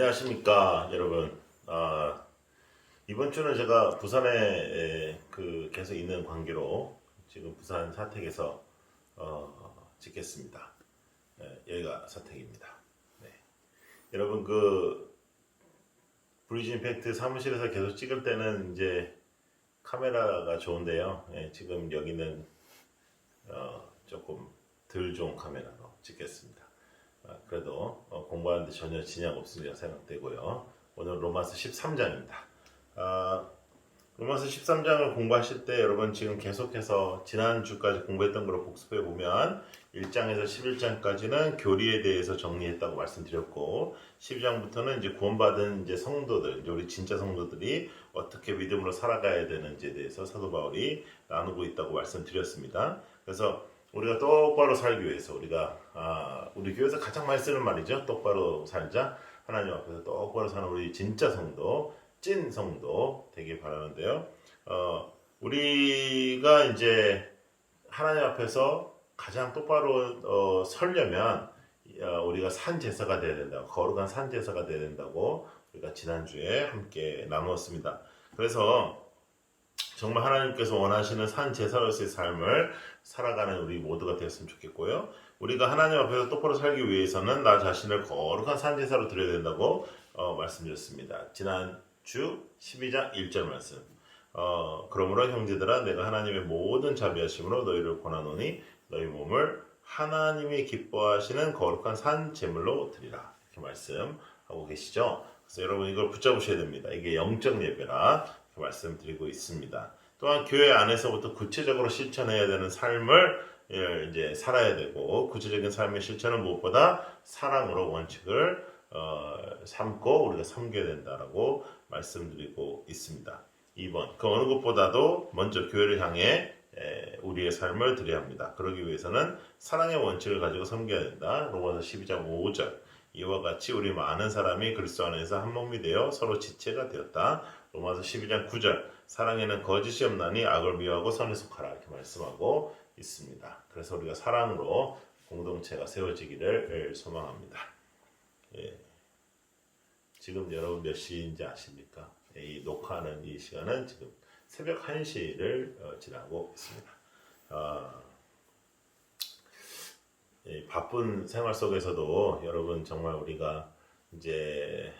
안녕하십니까 여러분. 아, 이번 주는 제가 부산에 에, 그 계속 있는 관계로 지금 부산 사택에서 어, 찍겠습니다. 예, 여기가 사택입니다. 네. 여러분 그 브리지 임팩트 사무실에서 계속 찍을 때는 이제 카메라가 좋은데요. 예, 지금 여기는 어, 조금 덜 좋은 카메라로 찍겠습니다. 아, 그래도 어, 공부하는데 전혀 진약 없으리라 생각되고요. 오늘 로마서 13장입니다. 아, 로마서 13장을 공부하실 때 여러분 지금 계속해서 지난주까지 공부했던 걸로 복습해 보면 1장에서 11장까지는 교리에 대해서 정리했다고 말씀드렸고 12장부터는 이제 구원받은 이제 성도들, 이제 우리 진짜 성도들이 어떻게 믿음으로 살아가야 되는지에 대해서 사도 바울이 나누고 있다고 말씀드렸습니다. 그래서 우리가 똑바로 살기 위해서 우리가 아, 우리 교회에서 가장 많이 쓰는 말이죠. 똑바로 살자. 하나님 앞에서 똑바로 사는 우리 진짜 성도, 찐 성도 되길 바라는데요. 어, 우리가 이제 하나님 앞에서 가장 똑바로 어, 설려면 어, 우리가 산 제사가 돼야 된다고 거룩한 산 제사가 돼야 된다고 우리가 지난주에 함께 나누었습니다. 그래서 정말 하나님께서 원하시는 산 제사로서의 삶을 살아가는 우리 모두가 되었으면 좋겠고요. 우리가 하나님 앞에서 똑바로 살기 위해서는 나 자신을 거룩한 산 제사로 드려야 된다고 어, 말씀드렸습니다. 지난주 12장 1절 말씀. 어, 그러므로 형제들아 내가 하나님의 모든 자비하심으로 너희를 권하노니 너희 몸을 하나님이 기뻐하시는 거룩한 산 제물로 드리라. 이렇게 말씀하고 계시죠. 그래서 여러분 이걸 붙잡으셔야 됩니다. 이게 영적 예배라 말씀드리고 있습니다. 또한 교회 안에서부터 구체적으로 실천해야 되는 삶을 예, 이제 살아야 되고 구체적인 삶의 실천은 무엇보다 사랑으로 원칙을 어, 삼고 우리가 섬겨야 된다라고 말씀드리고 있습니다. 2번 그 어느 것보다도 먼저 교회를 향해 에, 우리의 삶을 드려야 합니다. 그러기 위해서는 사랑의 원칙을 가지고 섬겨야 된다. 로마서 12장 5절 이와 같이 우리 많은 사람이 그리스도 안에서 한 몸이 되어 서로 지체가 되었다. 로마서 12장 9절 사랑에는 거짓이 없나니 악을 미워하고 선에 속하라 이렇게 말씀하고 있습니다. 그래서 우리가 사랑으로 공동체가 세워지기를 소망합니다. 예. 지금 여러분 몇 시인지 아십니까? 이 녹화하는 이 시간은 지금 새벽 1시를 어, 지나고 있습니다. 아, 이 바쁜 생활 속에서도 여러분 정말 우리가 이제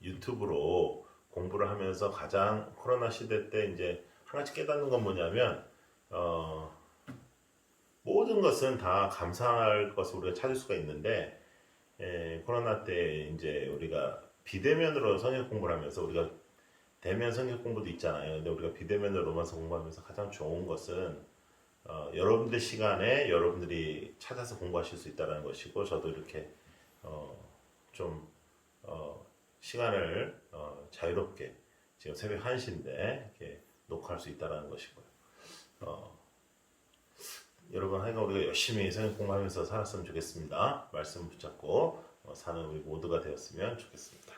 유튜브로 공부를 하면서 가장 코로나 시대 때 이제 하나씩 깨닫는 건 뭐냐면 어, 모든 것은 다 감사할 것을 우리가 찾을 수가 있는데 에, 코로나 때 이제 우리가 비대면으로 성역 공부를 하면서 우리가 대면 성역 공부도 있잖아요. 근데 우리가 비대면으로 로마서 공부하면서 가장 좋은 것은 어, 여러분들 시간에 여러분들이 찾아서 공부하실 수 있다는 것이고 저도 이렇게 어, 좀 어, 시간을 어, 자유롭게 지금 새벽 1시인데 이렇게 녹화할 수 있다는 것이고요. 어, 여러분 하여간 우리가 열심히 성역 공부하면서 살았으면 좋겠습니다. 말씀 붙잡고 어, 사는 우리 모두가 되었으면 좋겠습니다.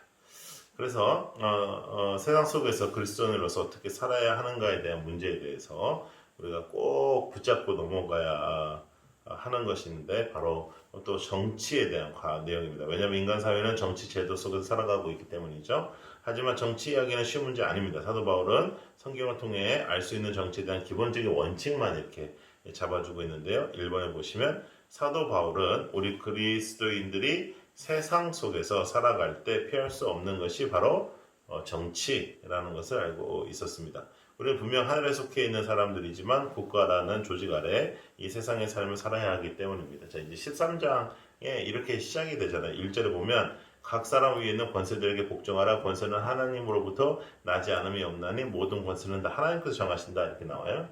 그래서 어, 어, 세상 속에서 그리스도인으로서 어떻게 살아야 하는가에 대한 문제에 대해서 우리가 꼭 붙잡고 넘어가야 하는 것인데 바로 또 정치에 대한 과- 내용입니다. 왜냐하면 인간 사회는 정치 제도 속에서 살아가고 있기 때문이죠. 하지만 정치 이야기는 쉬운 문제 아닙니다. 사도 바울은 성경을 통해 알 수 있는 정치에 대한 기본적인 원칙만 이렇게 잡아주고 있는데요. 1번에 보시면 사도 바울은 우리 그리스도인들이 세상 속에서 살아갈 때 피할 수 없는 것이 바로 어, 정치라는 것을 알고 있었습니다. 우리는 분명 하늘에 속해 있는 사람들이지만 국가라는 조직 아래 이 세상의 삶을 살아야 하기 때문입니다. 자, 이제 13장에 이렇게 시작이 되잖아요. 1절에 보면 각 사람 위에 있는 권세들에게 복종하라. 권세는 하나님으로부터 나지 않음이 없나니 모든 권세는 다 하나님께서 정하신다. 이렇게 나와요.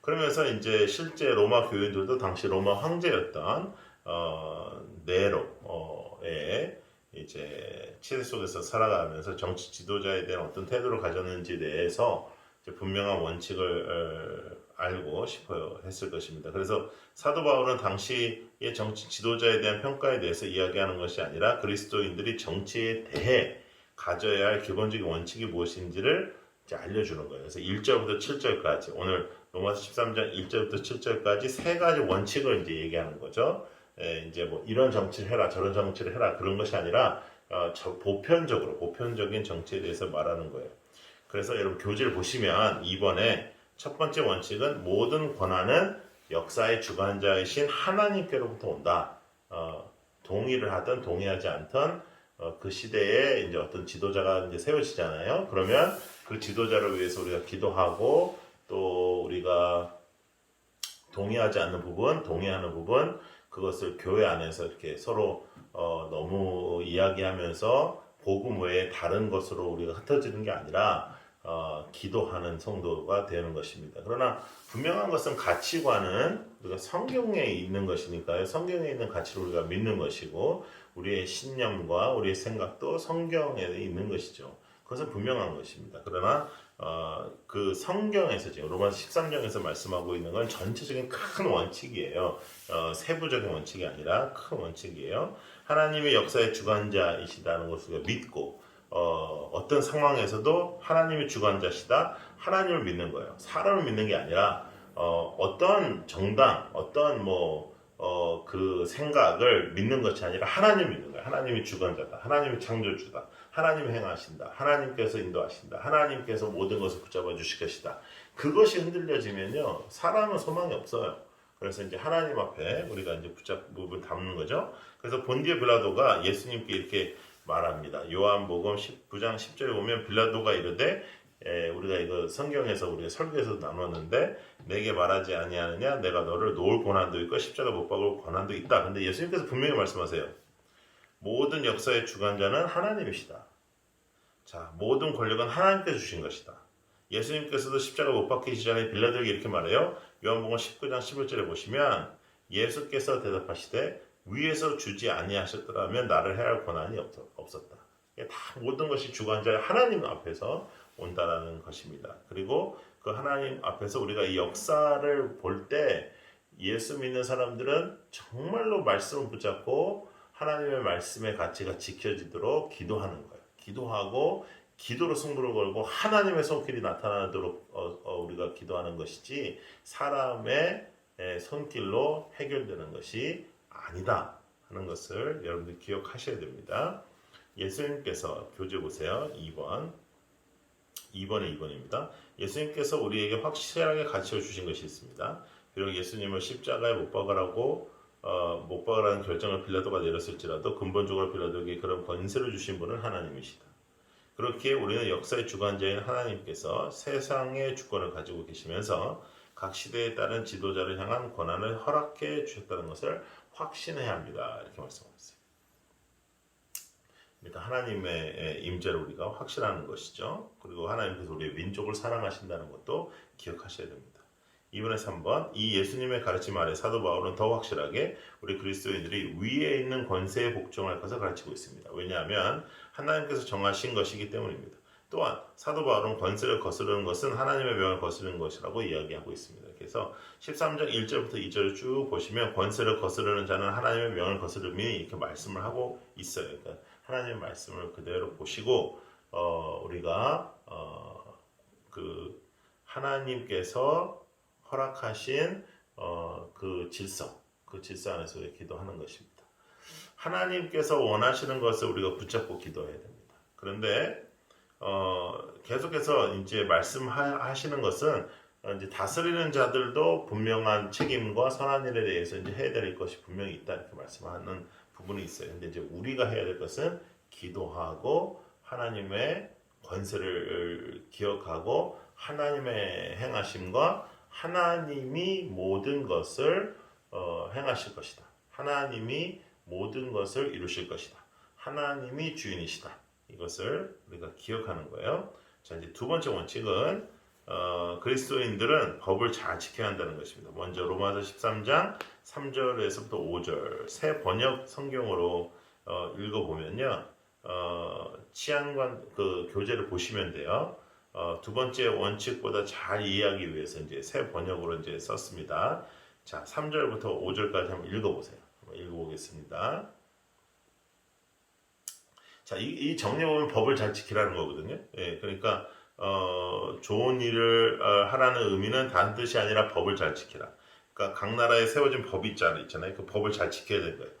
그러면서 이제 실제 로마 교인들도 당시 로마 황제였던 어, 네로의 이제 치대 속에서 살아가면서 정치 지도자에 대한 어떤 태도를 가졌는지에 대해서 분명한 원칙을 어, 알고 싶어 했을 것입니다. 그래서 사도 바울은 당시의 정치 지도자에 대한 평가에 대해서 이야기하는 것이 아니라 그리스도인들이 정치에 대해 가져야 할 기본적인 원칙이 무엇인지를 알려주는 거예요. 그래서 1절부터 7절까지 오늘 로마서 13장 1절부터 7절까지 세 가지 원칙을 이제 얘기하는 거죠. 에, 이제 뭐 이런 정치를 해라 저런 정치를 해라 그런 것이 아니라 어, 저 보편적으로 보편적인 정치에 대해서 말하는 거예요. 그래서 여러분 교재를 보시면 이번에 첫 번째 원칙은 모든 권한은 역사의 주관자이신 하나님께로부터 온다. 어, 동의를 하든 동의하지 않든 어, 그 시대에 이제 어떤 지도자가 이제 세워지잖아요. 그러면 그 지도자를 위해서 우리가 기도하고 또 우리가 동의하지 않는 부분, 동의하는 부분 그것을 교회 안에서 이렇게 서로 어, 너무 이야기하면서 복음 외에 다른 것으로 우리가 흩어지는 게 아니라 어, 기도하는 성도가 되는 것입니다. 그러나 분명한 것은 가치관은 우리가 성경에 있는 것이니까요. 성경에 있는 가치를 우리가 믿는 것이고 우리의 신념과 우리의 생각도 성경에 있는 것이죠. 그것은 분명한 것입니다. 그러나 어, 그 성경에서 지금 로마서 13장에서 말씀하고 있는 건 전체적인 큰 원칙이에요. 어, 세부적인 원칙이 아니라 큰 원칙이에요. 하나님의 역사의 주관자이시다는 것을 믿고 어, 어떤 상황에서도 하나님이 주관자시다. 하나님을 믿는 거예요. 사람을 믿는 게 아니라 어, 어떤 정당, 어떤 뭐 어, 그 생각을 믿는 것이 아니라 하나님 믿는 거예요. 하나님이 주관자다. 하나님이 창조주다. 하나님이 행하신다. 하나님께서 인도하신다. 하나님께서 모든 것을 붙잡아 주실 것이다. 그것이 흔들려지면요. 사람은 소망이 없어요. 그래서 이제 하나님 앞에 우리가 이제 붙잡고 담는 거죠. 그래서 본디에 빌라도가 예수님께 이렇게 말합니다. 요한복음 19장 10절에 보면 빌라도가 이르되 에, 우리가 이거 성경에서 우리가 설교에서 나눴는데 내게 말하지 아니하느냐 내가 너를 놓을 권한도 있고 십자가 못 박을 권한도 있다. 근데 예수님께서 분명히 말씀하세요. 모든 역사의 주관자는 하나님이시다. 자, 모든 권력은 하나님께서 주신 것이다. 예수님께서도 십자가 못 박히기 전에 빌라도에게 이렇게 말해요. 요한복음 19장 11절에 보시면 예수께서 대답하시되 위에서 주지 아니하셨더라면 나를 해할 권한이 없었다. 다 모든 것이 주관자 하나님 앞에서 온다라는 것입니다. 그리고 그 하나님 앞에서 우리가 이 역사를 볼 때 예수 믿는 사람들은 정말로 말씀을 붙잡고 하나님의 말씀의 가치가 지켜지도록 기도하는 거예요. 기도하고 기도로 승부를 걸고 하나님의 손길이 나타나도록 어, 어, 우리가 기도하는 것이지 사람의 에, 손길로 해결되는 것이 아니다 하는 것을 여러분들 기억하셔야 됩니다. 예수님께서 교재 보세요. 2번. 2번에 2번입니다. 예수님께서 우리에게 확실하게 가르쳐 주신 것이 있습니다. 비록 예수님을 십자가에 못 박으라고 어, 못 박으라는 결정을 빌라도가 내렸을지라도 근본적으로 빌라도에게 그런 권세를 주신 분은 하나님이시다. 그렇게 우리는 역사의 주관자인 하나님께서 세상의 주권을 가지고 계시면서 각 시대에 따른 지도자를 향한 권한을 허락해 주셨다는 것을 확신해야 합니다. 이렇게 말씀하셨어요. 그러니까 하나님의 임재를 우리가 확신하는 것이죠. 그리고 하나님께서 우리의 민족을 사랑하신다는 것도 기억하셔야 됩니다. 2번에 3번 이 예수님의 가르침 아래 사도 바울은 더 확실하게 우리 그리스도인들이 위에 있는 권세에 복종할 것을 가르치고 있습니다. 왜냐하면 하나님께서 정하신 것이기 때문입니다. 또한 사도 바울은 권세를 거스르는 것은 하나님의 명을 거스르는 것이라고 이야기하고 있습니다. 그래서 13장 1절부터 2절을 쭉 보시면 권세를 거스르는 자는 하나님의 명을 거스르니 이렇게 말씀을 하고 있어요. 그러니까 하나님의 말씀을 그대로 보시고 어, 우리가 어, 그 하나님께서 허락하신 어, 그 질서, 그 질서 안에서 기도하는 것입니다. 하나님께서 원하시는 것을 우리가 붙잡고 기도해야 됩니다. 그런데 어, 계속해서 이제 말씀하시는 것은 이제 다스리는 자들도 분명한 책임과 선한 일에 대해서 이제 해야 될 것이 분명히 있다 이렇게 말씀하는 부분이 있어요. 근데 이제 우리가 해야 될 것은 기도하고 하나님의 권세를 기억하고 하나님의 행하심과 하나님이 모든 것을 어, 행하실 것이다. 하나님이 모든 것을 이루실 것이다. 하나님이 주인이시다. 이것을 우리가 기억하는 거예요. 자, 이제 두 번째 원칙은 어, 그리스도인들은 법을 잘 지켜야 한다는 것입니다. 먼저 로마서 13장 3절에서부터 5절 새 번역 성경으로 어, 읽어보면요. 어, 치안관 그 교재를 보시면 돼요. 어, 두 번째 원칙보다 잘 이해하기 위해서 이제 새 번역으로 이제 썼습니다. 자, 3절부터 5절까지 한번 읽어보세요. 한번 읽어보겠습니다. 자, 이, 이 정리해 보면 법을 잘 지키라는 거거든요. 예, 그러니까 어, 좋은 일을 어, 하라는 의미는 다른 뜻이 아니라 법을 잘 지키라. 그러니까 각 나라에 세워진 법이 있잖아요. 그 법을 잘 지켜야 되는 거예요.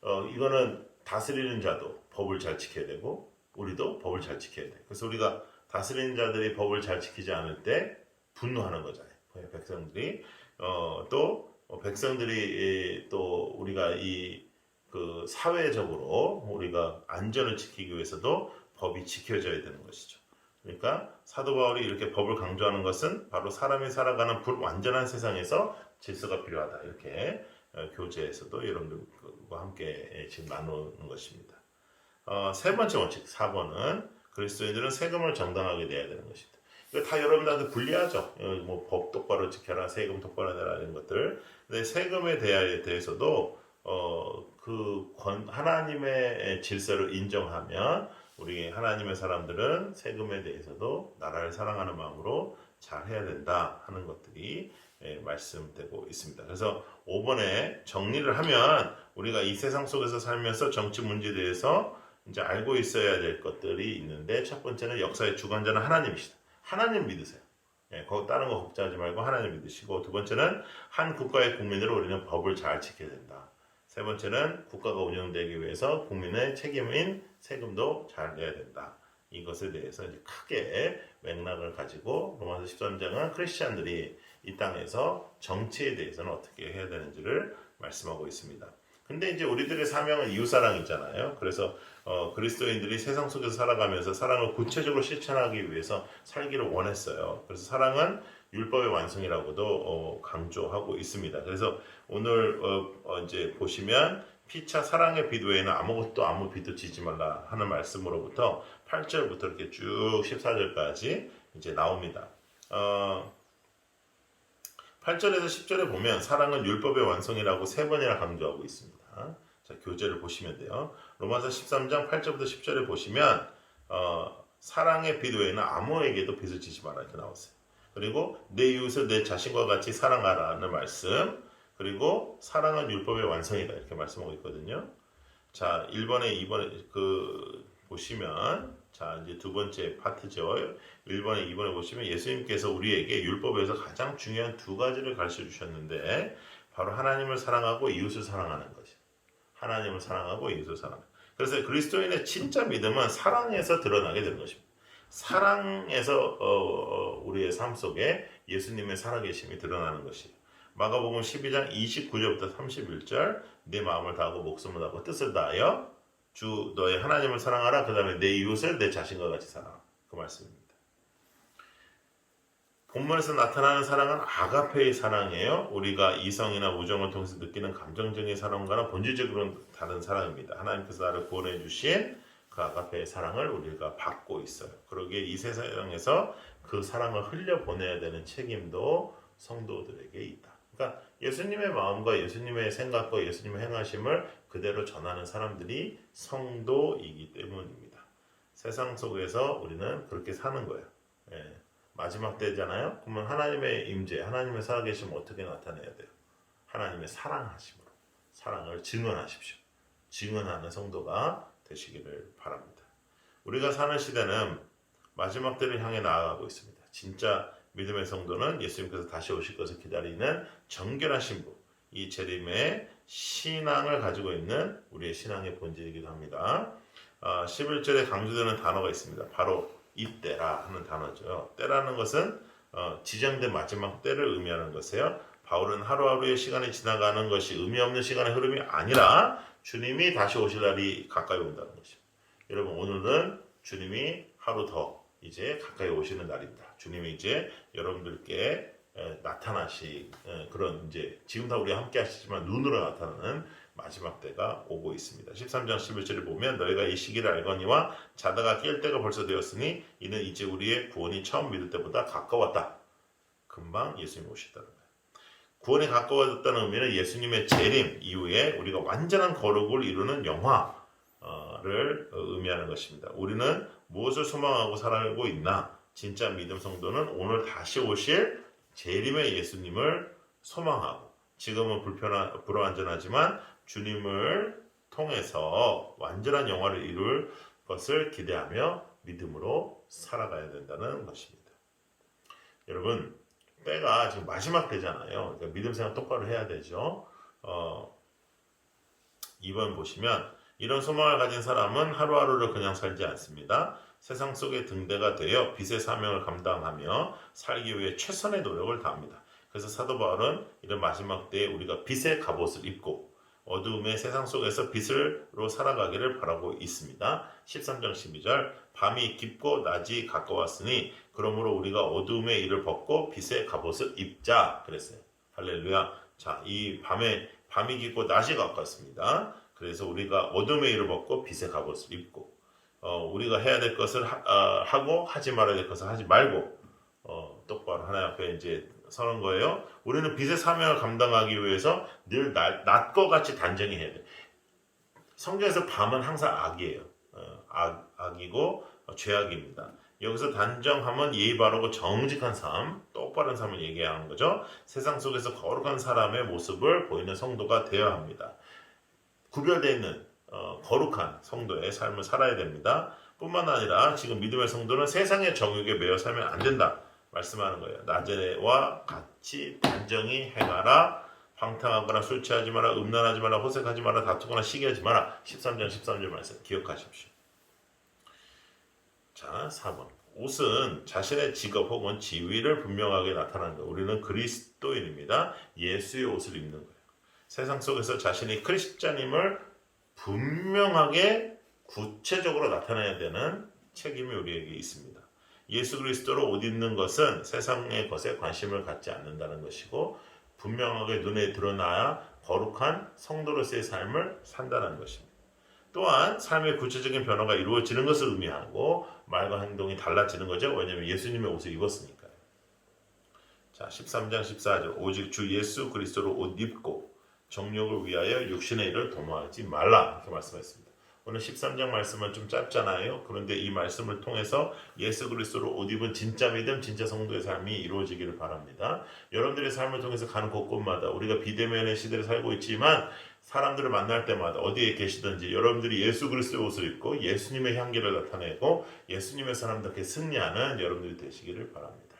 어, 이거는 다스리는 자도 법을 잘 지켜야 되고 우리도 법을 잘 지켜야 돼. 그래서 우리가 다스리는 자들이 법을 잘 지키지 않을 때 분노하는 거잖아요. 백성들이 어, 또 어, 백성들이 또 우리가 이 그 사회적으로 우리가 안전을 지키기 위해서도 법이 지켜져야 되는 것이죠. 그러니까 사도 바울이 이렇게 법을 강조하는 것은 바로 사람이 살아가는 불완전한 세상에서 질서가 필요하다. 이렇게 어, 교재에서도 여러분들과 함께 예, 지금 나누는 것입니다. 어, 세 번째 원칙 4번은 그리스도인들은 세금을 정당하게 내야 되는 것입니다. 이거 다 여러분들한테 불리하죠. 어, 뭐법 똑바로 지켜라, 세금 똑바로 내라 이런 것들. 근데 세금에 대해서도 어, 그 권, 하나님의 질서를 인정하면 우리 하나님의 사람들은 세금에 대해서도 나라를 사랑하는 마음으로 잘 해야 된다 하는 것들이 예, 말씀되고 있습니다. 그래서 5번에 정리를 하면 우리가 이 세상 속에서 살면서 정치 문제에 대해서 이제 알고 있어야 될 것들이 있는데 첫 번째는 역사의 주관자는 하나님이시다. 하나님 믿으세요. 예, 거기 다른 거 걱정하지 말고 하나님 믿으시고 두 번째는 한 국가의 국민으로 우리는 법을 잘 지켜야 된다. 세 번째는 국가가 운영되기 위해서 국민의 책임인 세금도 잘 내야 된다. 이것에 대해서 이제 크게 맥락을 가지고 로마서 13장은 크리스천들이 이 땅에서 정치에 대해서는 어떻게 해야 되는지를 말씀하고 있습니다. 근데 이제 우리들의 사명은 이웃사랑이잖아요. 그래서 어, 그리스도인들이 세상 속에서 살아가면서 사랑을 구체적으로 실천하기 위해서 살기를 원했어요. 그래서 사랑은 율법의 완성이라고도 어, 강조하고 있습니다. 그래서 오늘 어, 어, 이제 보시면 피차 사랑의 비도 에는 아무것도 아무 비도 지지 말라 하는 말씀으로부터 8절부터 이렇게 쭉 14절까지 이제 나옵니다. 어, 8절에서 10절에 보면 사랑은 율법의 완성이라고 세 번이나 강조하고 있습니다. 자, 교재를 보시면 돼요. 로마서 13장 8절부터 10절에 보시면 어, 사랑의 빚 외에는 아무에게도 빚을 지지 마라 이렇게 나왔어요. 그리고 내 이웃을 내 자신과 같이 사랑하라는 말씀. 그리고 사랑은 율법의 완성이다 이렇게 말씀하고 있거든요. 자, 1번에 2번에 그 보시면 자, 이제 두 번째 파트죠. 1번에 2번에 보시면 예수님께서 우리에게 율법에서 가장 중요한 두 가지를 가르쳐 주셨는데 바로 하나님을 사랑하고 이웃을 사랑하는 것이. 하나님을 사랑하고 이웃을 사랑하는. 그래서 그리스도인의 진짜 믿음은 사랑에서 드러나게 되는 것입니다. 사랑에서 어, 어, 우리의 삶 속에 예수님의 살아계심이 드러나는 것이에요. 마가복음 12장 29절부터 31절 내 마음을 다하고 목숨을 다하고 뜻을 다하여 주 너의 하나님을 사랑하라 그 다음에 내 이웃을 내 자신과 같이 사랑하라 그 말씀입니다. 본문에서 나타나는 사랑은 아가페의 사랑이에요. 우리가 이성이나 우정을 통해서 느끼는 감정적인 사랑과는 본질적으로는 다른 사랑입니다. 하나님께서 나를 구원해 주신 그 아가페의 사랑을 우리가 받고 있어요. 그러기에 이 세상에서 그 사랑을 흘려 보내야 되는 책임도 성도들에게 있다. 그러니까 예수님의 마음과 예수님의 생각과 예수님의 행하심을 그대로 전하는 사람들이 성도이기 때문입니다. 세상 속에서 우리는 그렇게 사는 거예요. 예. 마지막 때잖아요. 그러면 하나님의 임재, 하나님의 살아계심 어떻게 나타내야 돼요? 하나님의 사랑하심으로 사랑을 증언하십시오. 증언하는 성도가 되시기를 바랍니다. 우리가 사는 시대는 마지막 때를 향해 나아가고 있습니다. 진짜 믿음의 성도는 예수님께서 다시 오실 것을 기다리는 정결한 신부, 이 재림의 신앙을 가지고 있는 우리의 신앙의 본질이기도 합니다. 어, 11절에 강조되는 단어가 있습니다. 바로 이때라 하는 단어죠. 때라는 것은 어, 지정된 마지막 때를 의미하는 것이에요. 바울은 하루하루의 시간이 지나가는 것이 의미 없는 시간의 흐름이 아니라 주님이 다시 오실 날이 가까이 온다는 것입니다. 여러분 오늘은 주님이 하루 더 이제 가까이 오시는 날입니다. 주님이 이제 여러분들께 에, 나타나시 에, 그런 이제 지금 다 우리 함께 하시지만 눈으로 나타나는 마지막 때가 오고 있습니다. 13장 11절을 보면 너희가 이 시기를 알거니와 자다가 깰 때가 벌써 되었으니 이는 이제 우리의 구원이 처음 믿을 때보다 가까웠다. 금방 예수님 오시다는 거예요. 구원이 가까워졌다는 의미는 예수님의 재림 이후에 우리가 완전한 거룩을 이루는 영화 를 의미하는 것입니다. 우리는 무엇을 소망하고 살아가고 있나? 진짜 믿음 성도는 오늘 다시 오실 재림의 예수님을 소망하고 지금은 불편한 불완전하지만 주님을 통해서 완전한 영화를 이룰 것을 기대하며 믿음으로 살아가야 된다는 것입니다. 여러분 때가 지금 마지막 때잖아요. 그러니까 믿음 생활 똑바로 해야 되죠. 어, 2번 보시면 이런 소망을 가진 사람은 하루하루를 그냥 살지 않습니다. 세상 속의 등대가 되어 빛의 사명을 감당하며 살기 위해 최선의 노력을 다합니다. 그래서 사도 바울은 이런 마지막 때에 우리가 빛의 갑옷을 입고 어두움의 세상 속에서 빛으로 살아가기를 바라고 있습니다. 13장 12절 밤이 깊고 낮이 가까웠으니 그러므로 우리가 어두움의 일을 벗고 빛의 갑옷을 입자 그랬어요. 할렐루야. 자, 이 밤에 밤이 깊고 낮이 가까웠습니다. 그래서 우리가 어둠의 일을 벗고 빛의 갑옷을 입고 어, 우리가 해야 될 것을 하, 고 하지 말아야 될 것을 하지 말고 어, 똑바로 하나님 앞에 이제 서는 거예요. 우리는 빛의 사명을 감당하기 위해서 늘 낮, 낮과 같이 단정히 해야 돼. 성경에서 밤은 항상 악이에요. 어, 악, 악이고 어, 죄악입니다. 여기서 단정하면 예의 바르고 정직한 삶, 똑바른 삶을 얘기하는 거죠. 세상 속에서 거룩한 사람의 모습을 보이는 성도가 되어야 합니다. 구별되어 있는 어, 거룩한 성도의 삶을 살아야 됩니다. 뿐만 아니라 지금 믿음의 성도는 세상의 정욕에 매여 살면 안 된다 말씀하는 거예요. 낮에와 같이 단정히 행하라. 방탕하거나 술 취하지 마라, 음란하지 마라, 호색하지 마라, 다투거나 시기하지 마라. 13장 13절 말씀 기억하십시오. 자, 4번. 옷은 자신의 직업 혹은 지위를 분명하게 나타나는 것. 우리는 그리스도인입니다. 예수의 옷을 입는 거예요. 세상 속에서 자신이 크리스찬임을 분명하게 구체적으로 나타내야 되는 책임이 우리에게 있습니다. 예수 그리스도로 옷 입는 것은 세상의 것에 관심을 갖지 않는다는 것이고 분명하게 눈에 드러나야 거룩한 성도로서의 삶을 산다는 것입니다. 또한 삶의 구체적인 변화가 이루어지는 것을 의미하고 말과 행동이 달라지는 거죠. 왜냐하면 예수님의 옷을 입었으니까요. 자, 13장 14절 오직 주 예수 그리스도로 옷 입고 정욕을 위하여 육신의 일을 도모하지 말라 이렇게 말씀했습니다. 오늘 13장 말씀은 좀 짧잖아요. 그런데 이 말씀을 통해서 예수 그리스도로 옷 입은 진짜 믿음, 진짜 성도의 삶이 이루어지기를 바랍니다. 여러분들의 삶을 통해서 가는 곳곳마다 우리가 비대면의 시대를 살고 있지만 사람들을 만날 때마다 어디에 계시든지 여러분들이 예수 그리스도의 옷을 입고 예수님의 향기를 나타내고 예수님의 사람들께 승리하는 여러분들이 되시기를 바랍니다.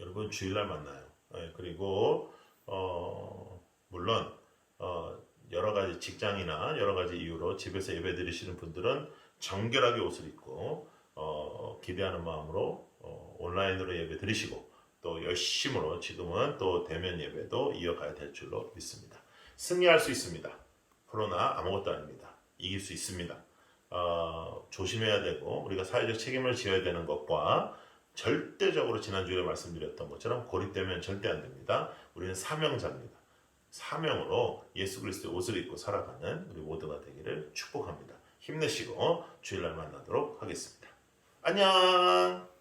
여러분 주일날 만나요. 네, 그리고 어, 물론 어, 여러 가지 직장이나 여러 가지 이유로 집에서 예배 드리시는 분들은 정결하게 옷을 입고 어, 기대하는 마음으로 어, 온라인으로 예배 드리시고 또 열심으로 지금은 또 대면 예배도 이어가야 될 줄로 믿습니다. 승리할 수 있습니다. 그러나 아무것도 아닙니다. 이길 수 있습니다. 어, 조심해야 되고 우리가 사회적 책임을 지어야 되는 것과 절대적으로 지난주에 말씀드렸던 것처럼 고립되면 절대 안 됩니다. 우리는 사명자입니다. 사명으로 예수 그리스도의 옷을 입고 살아가는 우리 모두가 되기를 축복합니다. 힘내시고 주일날 만나도록 하겠습니다. 안녕!